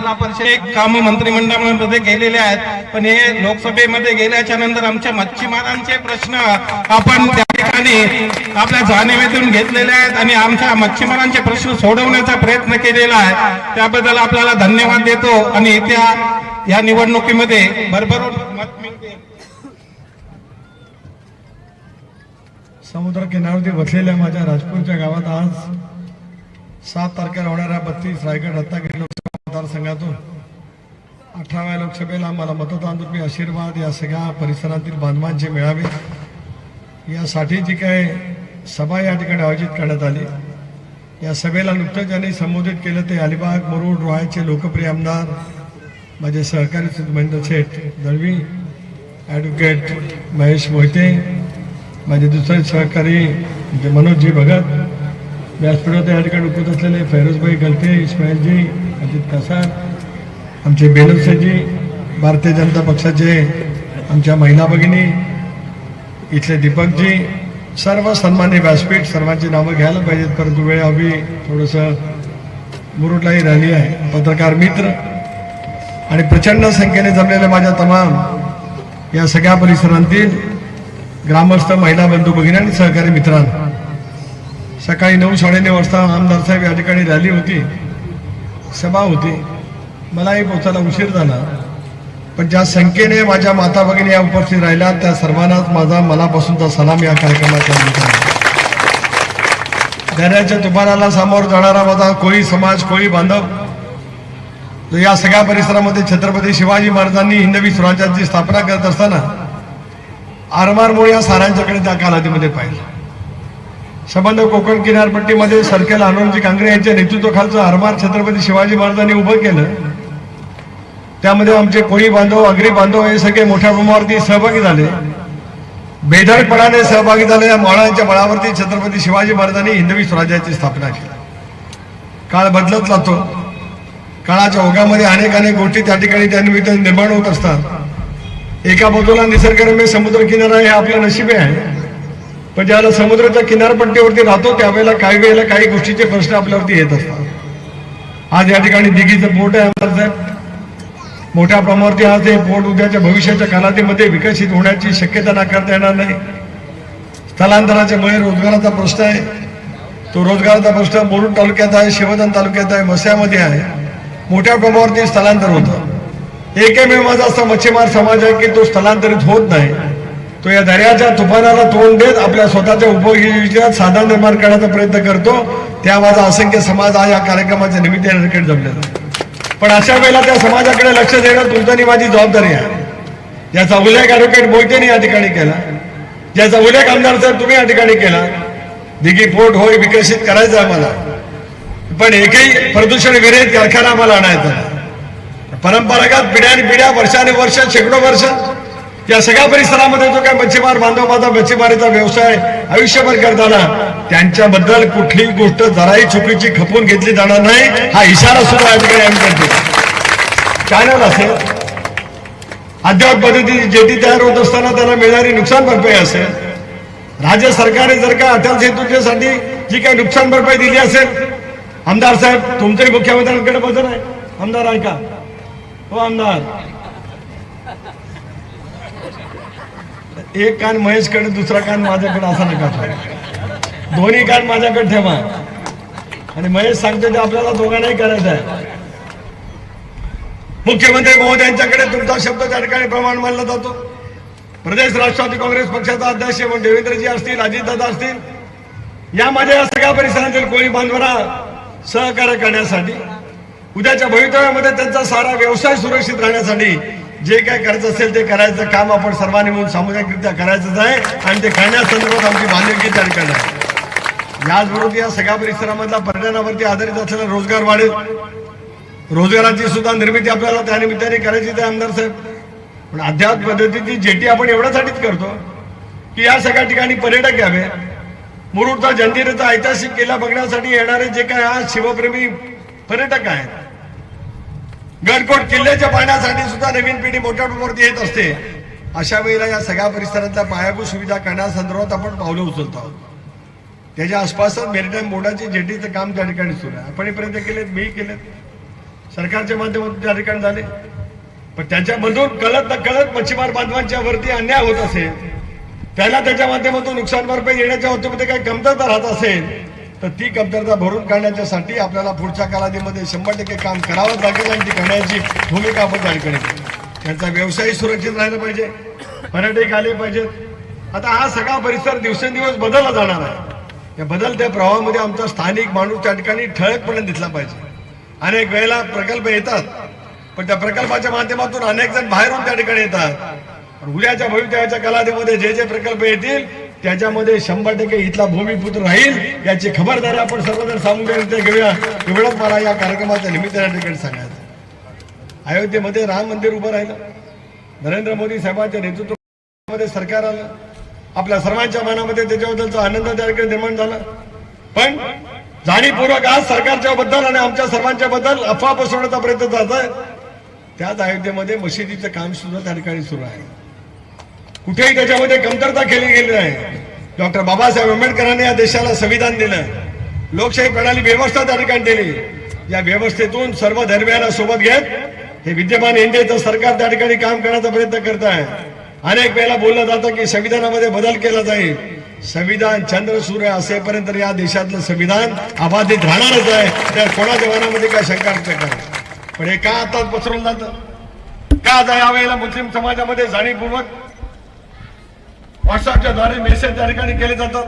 जिल्हा परिषद काम मंत्रिमंडळामध्ये गेलेले आहेत. पण हे लोकसभेमध्ये गेल्याच्यानंतर आमच्या मच्छीमारांचे प्रश्न आपण त्या ठिकाणी आपल्या जाणीवेतून घेतलेले आहेत आणि आमच्या मच्छीमारांचे प्रश्न सोडवण्याचा प्रयत्न केलेला आहे. त्याबद्दल आपल्याला धन्यवाद देतो आणि त्या या निवडणुकीमध्ये भरभरून मत मिळते. समुद्र किनाऱ्यावरती बसलेल्या माझ्या राजपूरच्या गावात आज सात तारखेला होणाऱ्या बत्तीस रायगड रत्नागिरी मतदारसंघातून अठराव्या लोकसभेला मला मतदान रूपी आशीर्वाद या सगळ्या परिसरातील बांधवांचे मिळावे. यासाठी जी काय सभा या ठिकाणी आयोजित करण्यात आली. या सभेला नुकतंच ज्यांनी संबोधित केलं ते अलिबाग मुरुड रोहायचे लोकप्रिय आमदार माझे सहकारी महेंद्र शेठ दळवी ॲडव्होकेट महेश मोहिते माझे दुसरे सहकारी म्हणजे मनोजजी भगत व्यासपीठात या ठिकाणी उपस्थित असलेले फैरोजभाई गलते इस्माईलजी अजित कसार आमचे बेनवसेजी भारतीय जनता पक्षाचे आमच्या महिला भगिनी इथले दीपकजी सर्व सन्मान्य व्यासपीठ सर्वांची नावं घ्यायला पाहिजेत परंतु वेळ हवी थोडंसं मुरुटलाही राहिली आहे. पत्रकार मित्र आणि प्रचंड संख्येने जमलेल्या माझ्या तमाम या सगळ्या परिसरांतील ग्रामस्थ महिला बंधू भगिनी आणि सहकारी मित्रांनो सकाळी नऊ साडेनऊ वाजता आमदार साहेब या ठिकाणी रॅली होती. सभा होती. मलाही पोचायला उशीर झाला. पण ज्या संख्येने माझ्या माता भगिनी या उपस्थित राहिल्या त्या सर्वांनाच माझा मनापासूनचा सलाम या कार्यक्रमाच्या निमित्ताने दर्याच्या तुफानाला सामोर जाणारा माझा कोळी समाज कोळी बांधव जो या सगळ्या परिसरामध्ये छत्रपती शिवाजी महाराजांनी हिंदवी स्वराज्याची स्थापना करत असताना आरमारमुळे या साऱ्यांच्याकडे त्या कालावधीमध्ये पाहिलं. संबंध कोकण किनारपट्टीमध्ये सरकेल आनंदजी कांगरे यांच्या नेतृत्वाखालचं आरमार छत्रपती शिवाजी महाराजांनी उभं केलं. त्यामध्ये आमचे कोळी बांधव अग्री बांधव हे सगळे मोठ्या प्रमाणावरती सहभागी झाले. बेधडपणाने सहभागी झाले या मावळांच्या बळावरती छत्रपती शिवाजी महाराजांनी हिंदवी स्वराज्याची स्थापना केली. काळ बदलत जातो. काळाच्या ओघामध्ये अनेक अनेक गोष्टी त्या ठिकाणी त्या निर्माण होत असतात. एका बाजूला निसर्गरम्य समुद्र किनारा हे आपलं नशिबे आहे. म्हणजे पण ज्याला समुद्राच्या किनारपट्टीवरती राहतो त्यावेळेला काही वेळेला काही गोष्टीचे प्रश्न आपल्यावरती येत असतात. आज या ठिकाणी दिघीचं पोट आहे आमदार मोठ्या प्रमाणावरती आज हे पोट उद्याच्या भविष्याच्या कालावधीमध्ये विकसित होण्याची शक्यता नाकारता येणार नाही. स्थलांतराच्यामुळे रोजगाराचा प्रश्न आहे. तो रोजगाराचा प्रश्न मुरुड तालुक्यात आहे शिवधन तालुक्यात आहे मस्यामध्ये आहे. मोठ्या प्रमाणावरती स्थलांतर होतं. एकमेव माझा असा मच्छीमार समाज आहे की तो स्थलांतरित होत नाही. तो या दर्याच्या तुफानाला तोंड देत आपल्या स्वतःच्या उपयोगितेत साधन निर्माण करण्याचा प्रयत्न करतो. त्या माझा असंख्य समाज हा या कार्यक्रमाच्या निमित्ताने तिकीट जमलेला पण अशा वेळेला त्या समाजाकडे लक्ष देणं तुमचं माझी जबाबदारी आहे. याचा उल्लेख ॲडव्होकेट मोहितेने या ठिकाणी केला. ज्याचा उल्लेख आमदार साहेब तुम्ही या ठिकाणी केला. दिघी पोर्ट होय विकसित करायचं आहे मला पण एकही प्रदूषण विरहित कारखाना आम्हाला आणायचा परंपरागत पिढ्याने पिढ्या वर्षानुवर्ष शेकडो वर्ष या सगळ्या परिसरामध्ये जो काय मच्छीमार बांधव मच्छीमारीचा व्यवसाय आयुष्यभर करताना त्यांच्याबद्दल कुठलीही गोष्ट जराही चुकीची खपवून घेतली जाणार नाही. हा इशारा सुद्धा या ठिकाणी आम्ही करतो. चॅनल असेल. अद्याप पद्धतीची जेटी तयार होत असताना त्यांना मिळणारी नुकसान भरपाई असेल. राज्य सरकारने जर का अटल सेतूच्यासाठी जी काही नुकसान भरपाई दिली असेल आमदार साहेब तुमचंही मुख्यमंत्र्यांकडे बदल आहे. आमदार ऐका हो आमदार. एक कान महेशकडे दुसरा कान माझ्याकडे असा नका दोन्ही कान माझ्याकडे ठेवा. आणि महेश सांगतो ते आपल्याला दोघांनाही करायचं आहे. मुख्यमंत्री महोदयांच्याकडे तुमचा शब्द त्या ठिकाणी प्रमाण मानला जातो. प्रदेश राष्ट्रवादी काँग्रेस पक्षाचा अध्यक्ष म्हणून देवेंद्रजी असतील अजितदादा असतील या माझ्या या सगळ्या परिसरातील कोळी बांधवांना सहकार्य करण्यासाठी उद्याच्या भवितव्यामध्ये त्यांचा सारा व्यवसाय सुरक्षित राहण्यासाठी जे काय करायचं असेल ते करायचं. काम आपण सर्वांनी म्हणून सामुदायिकरित्या करायचंच आहे आणि ते करण्यासंदर्भात आमची बांधिलकी त्या ठिकाणी आहे. याचबरोबर या सगळ्या परिसरामधला पर्यटनावरती आधारित असलेला रोजगार वाढेल. रोजगाराची सुद्धा निर्मिती आपल्याला त्या निमित्ताने करायची ते आमदार साहेब. पण अध्यात्म पद्धतीची जेटी आपण एवढ्यासाठीच करतो की या सगळ्या ठिकाणी पर्यटक यावे. मुरुडचा जंजिरेचा ऐतिहासिक किल्ला बघण्यासाठी येणारे जे काय आज शिवप्रेमी पर्यटक आहेत गडकोट किल्ल्याच्या पाहण्यासाठी सुद्धा नवीन पिढी मोठ्या प्रमाणावरती येत असते. अशा वेळेला या सगळ्या परिसरातल्या पायाभूत सुविधा करण्यासंदर्भात आपण पावलं उचलतो आहोत. त्याच्या आसपासच मेरिटाईम बोर्डाची जेटीचं काम त्या ठिकाणी सुरू आहे. आपण हे प्रयत्न केलेत मी केलेत. सरकारच्या माध्यमातून त्या ठिकाणी झाले. पण त्याच्यामधून कळत न कळत मच्छीमार बांधवांच्या वरती अन्याय होत असेल. त्याला त्याच्या माध्यमातून नुकसान भरपाई देण्याच्या बाबतीमध्ये काही कमतरता राहत असेल. तर ती कमतरता भरून काढण्याच्यासाठी आपल्याला पुढच्या कालावधीमध्ये शंभर टक्के काम करावंच लागेल आणि ती करण्याची भूमिका आपण त्या ठिकाणी त्यांचा व्यवसाय सुरक्षित राहिला पाहिजे. पर्यटक आले पाहिजेत. आता हा सगळा परिसर दिवसेंदिवस बदलला जाणार आहे. या बदलत्या प्रवाहामध्ये आमचा स्थानिक माणूस त्या ठिकाणी ठळकपणे दिसला पाहिजे. अनेक वेळेला प्रकल्प येतात पण त्या प्रकल्पाच्या माध्यमातून अनेक जण बाहेरून त्या ठिकाणी येतात. पण उद्याच्या भवितव्याच्या कालावधीमध्ये जे जे प्रकल्प येतील त्याच्यामध्ये शंभर टक्के इथला भूमिपुत्र राहील याची खबरदारी आपण सर्वजण सामुदायिक घेऊया. एवढंच मला या कार्यक्रमाच्या निमित्ताने या ठिकाणी सांगायचं अयोध्येमध्ये राम मंदिर उभं राहिलं. नरेंद्र मोदी साहेबांच्या नेतृत्वामध्ये सरकार आलं. आपल्या सर्वांच्या मनामध्ये त्याच्याबद्दलचा आनंद त्या ठिकाणी निर्माण झाला. पण जाणीवपूर्वक आज सरकारच्या बद्दल आणि आमच्या सर्वांच्या बद्दल अफवा पसरवण्याचा प्रयत्न जात आहे त्याच अयोध्येमध्ये मशिदीचं काम सुद्धा त्या ठिकाणी सुरू आहे. कुठेही त्याच्यामध्ये कमतरता केली गेली आहे डॉक्टर बाबासाहेब आंबेडकरांनी या देशाला संविधान दिलं. लोकशाही प्रणाली व्यवस्था त्या ठिकाणी दिली. या व्यवस्थेतून सर्व धर्मियांना सोबत घेत हे विद्यमान एनडीएचं सरकार त्या ठिकाणी काम करण्याचा प्रयत्न करत आहे अनेक वेळेला बोललं जातं की संविधानामध्ये बदल केला जाईल. संविधान चंद्र सूर्य असेपर्यंत या देशातलं संविधान अबाधित राहणारच आहे. त्या कोणाच्या मनामध्ये काय शंका पण हे का आता पसरून जातं? का आता यावेळेला मुस्लिम समाजामध्ये जाणीवपूर्वक व्हॉट्सअपच्या द्वारे मेसेज त्या ठिकाणी केले जातात.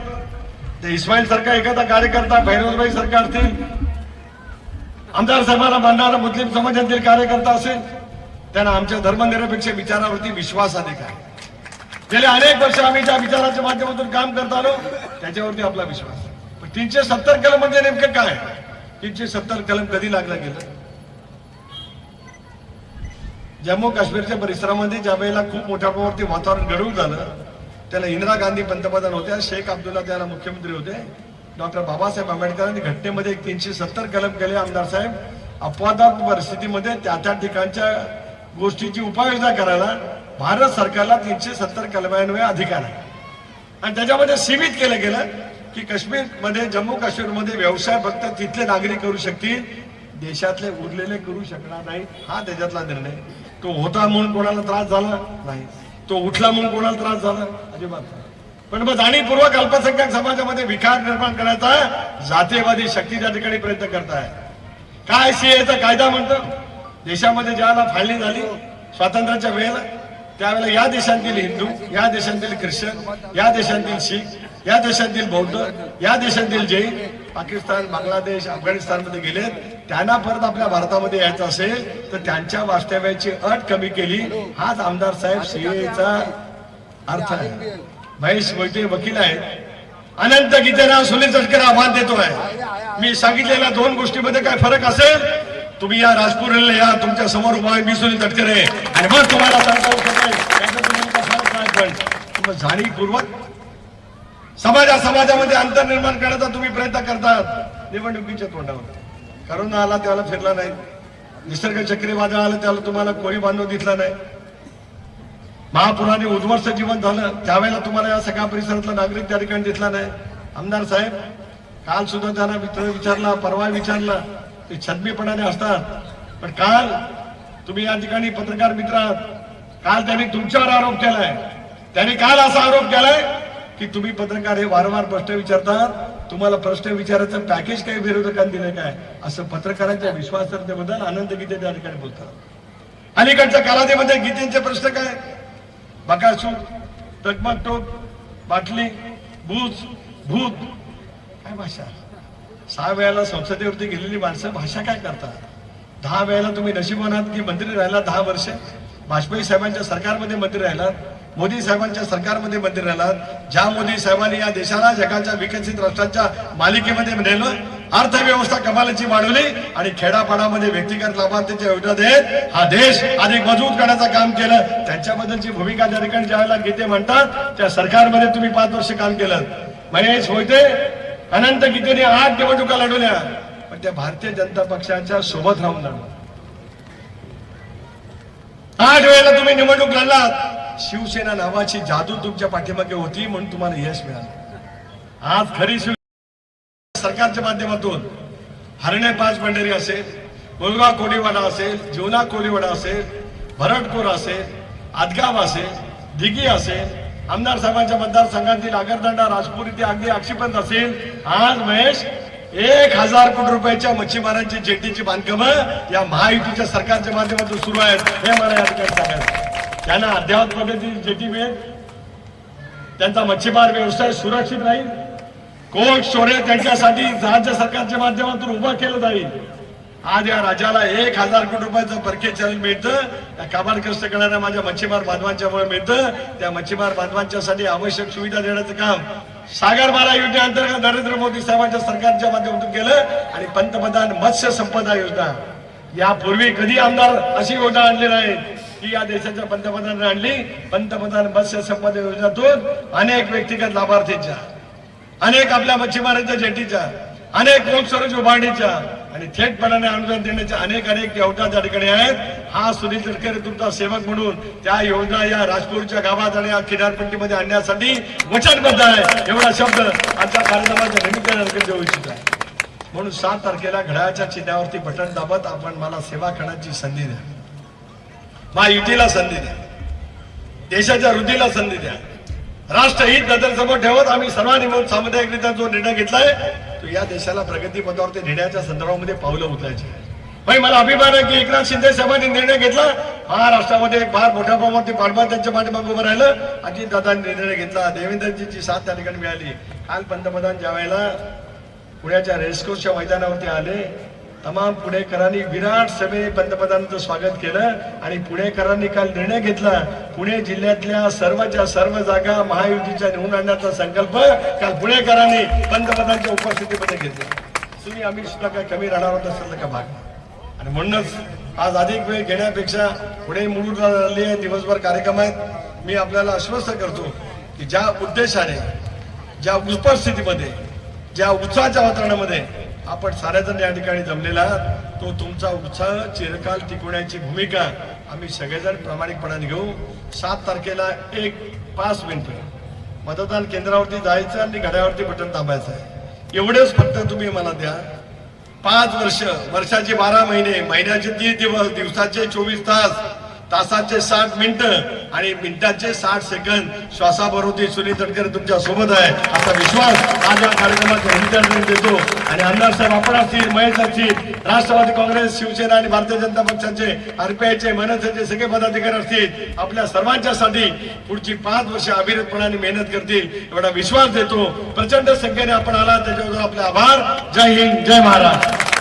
ते इस्माईल सारखा एखादा कार्यकर्ता भैरवभाई सारखा असतील. आमदार साहेबांना मानणारा मुस्लिम समाजातील कार्यकर्ता असेल त्यांना आमच्या धर्मनिरपेक्ष विचारावरती विश्वास अधिक आहे. गेले अनेक वर्ष आम्ही ज्या विचाराच्या माध्यमातून काम करत आलो त्याच्यावरती आपला विश्वास पण तीनशे सत्तर कलम म्हणजे नेमकं काय? तीनशे सत्तर कलम कधी लागलं गेलं? जम्मू काश्मीरच्या परिसरामध्ये ज्या वेळेला खूप मोठ्या प्रमाणावरती वातावरण गढूळ झालं त्याला इंदिरा गांधी पंतप्रधान होत्या शेख अब्दुल्ला त्याला मुख्यमंत्री होते. डॉक्टर बाबासाहेब आंबेडकरांनी घटनेमध्ये एक तीनशे सत्तर कलम केले. आमदार साहेब अपवादात परिस्थितीमध्ये त्या त्या ठिकाणच्या गोष्टीची उपाययोजना करायला भारत सरकारला तीनशे सत्तर कलमान्वये अधिकार आहे. आणि त्याच्यामध्ये सीमित केलं गेलं की काश्मीरमध्ये जम्मू काश्मीरमध्ये व्यवसाय फक्त तिथले नागरिक करू शकतील. देशातले उरलेले करू शकणार नाही हा त्याच्यातला निर्णय. तो होता म्हणून कोणाला त्रास झाला? नाही. तो उठला म्हणून कोणाला त्रास झाला? अजिबात. पण मग जाणीवपूर्वक अल्पसंख्याक समाजामध्ये विकार निर्माण करायचा जातीयवादी शक्ती त्या ठिकाणी प्रयत्न करताय. काय सीएचा कायदा म्हणतो? देशामध्ये ज्याला फाळणी झाली स्वातंत्र्याच्या वेळेला त्यावेळेला या देशांतील हिंदू या देशांतील ख्रिश्चन या देशांतील शीख या देशांतील बौद्ध या देशांतील जैन पाकिस्तान बांगलादेश अफगाणिस्तानमध्ये गेले त्यांना परत आपल्या भारतामध्ये यायचं असेल तर त्यांच्या वास्तव्याची अट कमी केली. हाच आमदार साहेब सीएचा अर्थ आहे. महेश मोहिते वकील आहेत. अनंत गीतेना सुनील तटकर आव्हान देतोय मी सांगितलेल्या दोन गोष्टीमध्ये काय फरक असेल? तुम्ही या राजपूर या तुमच्यासमोर उभा मी सुनील तटकरे. आणि मग तुम्हाला सांगता समाजा समाजामध्ये अंतर निर्माण करण्याचा तुम्ही प्रयत्न करतात निवडणुकीच्या तोंडावर. करोना आला त्याला फिरला नाही. निसर्ग चक्रीवादळ आलं त्याला तुम्हाला कोळी बांधव दिसला नाही. महापुराने उद्ध्वस्त जीवन झालं. त्यावेळेला तुम्हाला या सगळ्या परिसरातला नागरिक त्या ठिकाणी दिसला नाही. आमदार साहेब काल सुद्धा त्यांना मित्र विचारला परवा विचारला. ते छदमीपणाने असतात. पण काल तुम्ही या ठिकाणी पत्रकार मित्र आहात. काल त्यांनी तुमच्यावर आरोप केलाय. त्यांनी काल असा आरोप केलाय की तुम्ही पत्रकार हे वारंवार प्रश्न विचारतात तुम्हाला प्रश्न विचारायचं पॅकेज काही विरोधकांनी दिलं काय? असं पत्रकारांच्या विश्वासार्हतेबद्दल आनंद गीते त्या ठिकाणी बोलतात. अलीकडच्या कालावधीमध्ये गीतेचे प्रश्न काय? बकासूर टकमक टोक बाटली भूज भूत. काय भाषा? सहा वेळेला संसदेवरती गेलेली माणसं भाषा काय करतात? दहा वेळेला तुम्ही नशीब नशिबानात की मंत्री राहिला दहा वर्ष? वाजपेयी साहेबांच्या सरकारमध्ये मंत्री राहिलात? मोदी साहेबांच्या सरकारमध्ये मंत्री राहिलात ज्या मोदी साहेबांनी या देशाला जगाच्या विकसित राष्ट्रांच्या मालिकेमध्ये नेलं अर्थव्यवस्था कमालीची वाढवली आणि खेडापाडामध्ये व्यक्तिगत लाभार्थीच्या योजना देत हा देश अधिक मजबूत करण्याचं काम केलं. त्यांच्याबद्दलची भूमिका त्या ठिकाणी ज्यावेळेला गीते म्हणतात त्या सरकारमध्ये तुम्ही पाच वर्ष काम केलं. महेश होते अनंत गीतेने आठ निवडणुका लढवल्या पण त्या भारतीय जनता पक्षाच्या सोबत राहून लढवल्या. आठ वेळेला तुम्ही निवडणूक लढलात. शिवसेना नावाची जादू तुमच्या पाठीमागे होती म्हणून तुम्हाला यश मिळालं. आज खरी शिव सरकारच्या माध्यमातून हरणे पाच पंढरी असेल मुलगा कोळीवाडा असेल जीवना कोळीवाडा असेल भरटपूर असेल आदगाव असेल दिघी असेल आमदार साहेबांच्या मतदारसंघातील आगरदंडा राजपूर इथे अगदी अक्षीपंत असेल आज महेश एक हजार कोटी रुपयाच्या मच्छीमारांची जेटीची बांधकामं या महायुतीच्या सरकारच्या माध्यमातून सुरू आहेत. हे मला या ठिकाणी सांगायचं त्यांना अद्यावत पद्धतीची जेटी मिळेल त्यांचा मच्छीमार व्यवसाय सुरक्षित राहील. कोल्ड स्टोरेज त्यांच्यासाठी राज्य सरकारच्या माध्यमातून उभं केलं जाईल. आज या राज्याला एक हजार कोटी रुपयाचं परके चलन मिळतं. त्या काबाड कष्ट करणाऱ्या माझ्या मच्छीमार बांधवांच्यामुळे मिळतं. त्या मच्छीमार बांधवांच्यासाठी आवश्यक सुविधा देण्याचं काम सागरमाला योजनेअंतर्गत नरेंद्र मोदी साहेबांच्या सरकारच्या माध्यमातून केलं. आणि पंतप्रधान मत्स्य संपदा योजना. यापूर्वी कधी आमदार अशी योजना आणली नाही ही या देशाच्या पंतप्रधानांनी आणली. पंतप्रधान मत्स्य संपदा योजनेतून अनेक व्यक्तिगत लाभार्थींच्या अनेक आपल्या मच्छीमारांच्या जेटीच्या अनेक कोल्ड उभारणीच्या आणि थेटपणाने अनुदान देण्याच्या अनेक अनेक योजना त्या ठिकाणी आहेत. हा सुनील तटकरे तुमचा सेवक म्हणून त्या योजना या राजपूरच्या गावात आणि या किनारपट्टीमध्ये आणण्यासाठी वचनबद्ध आहे. एवढा शब्द आजच्या कार्यक्रमाच्या निमित्ताने देऊ इच्छित. आहे म्हणून सात तारखेला घड्याळाच्या चिन्हावरती बटन दाबत आपण मला सेवा करण्याची संधी द्या. महायुतीला संधी द्या. देशाच्या वृद्धीला संधी द्या. राष्ट्रहित नजरसमोर ठेवत आम्ही सर्वांनी मिळून सामुदायिकरित्या जो निर्णय घेतलाय तो या देशाला प्रगती पदावरती नेण्याच्या संदर्भामध्ये पावलं उचलायची भाई मला अभिमान आहे की एकनाथ शिंदे साहेबांनी निर्णय घेतला. महाराष्ट्रामध्ये एक फार मोठ्या प्रमाणावरती पाठबळ त्यांच्या पाठीमागे उभं राहिलं. अजित दादांनी निर्णय घेतला. देवेंद्रजीची साथ त्या ठिकाणी मिळाली. काल पंतप्रधान ज्या वेळेला पुण्याच्या रेसकोर्सच्या मैदानावरती आले तमाम पुणेकरांनी विराट सभेने पंतप्रधानांचं स्वागत केलं आणि पुणेकरांनी काल निर्णय घेतला. पुणे जिल्ह्यातल्या सर्वच्या सर्व जागा महायुतीच्या निवडून आणण्याचा संकल्प काल पुणेकरांनी पंतप्रधानांच्या उपस्थितीमध्ये घेतला. तुम्ही आम्ही सुद्धा काय कमी राहणार होत असेल का भाग? आणि म्हणूनच आज अधिक वेळ घेण्यापेक्षा पुढे मुलून झाले दिवसभर कार्यक्रम आहेत. मी आपल्याला आश्वस्त करतो की ज्या उद्देशाने ज्या उपस्थितीमध्ये ज्या उत्साहाच्या वातावरणामध्ये आपण सारेजण या ठिकाणी जमलेला आहात. तो तुमचा उत्साह चिरकाल टिकवण्याची भूमिका आम्ही सगळेजण प्रामाणिकपणाने घेऊ. सात तारखेला एक पाच मिनिटं. मतदान केंद्रावरती जायचं आणि घड्यावरती बटन दाबायचं आहे. एवढंच फक्त तुम्ही मला द्या. पाच वर्ष वर्षाचे बारा महिने महिन्याचे तीस दिवस दिवसाचे चोवीस तास तासाचे साठ मिनिटं. आणि मिनिटाचे साठ सेकंद श्वासाबरोबर सुनील तटकरे तुमच्यासोबत आहे. असा विश्वास आज या कार्यक्रमाच्या देतो. आणि आमदार साहेब आपण असतील महेश असतील राष्ट्रवादी काँग्रेस शिवसेना आणि भारतीय जनता पक्षाचे आरपीआयचे मनसेचे सगळे पदाधिकारी असतील. आपल्या सर्वांच्यासाठी पुढची पाच वर्ष अविरतपणाने मेहनत करतील एवढा विश्वास देतो. प्रचंड संख्येने आपण आला. त्याच्याबद्दल आपले आभार. जय हिंद जय महाराष्ट्र.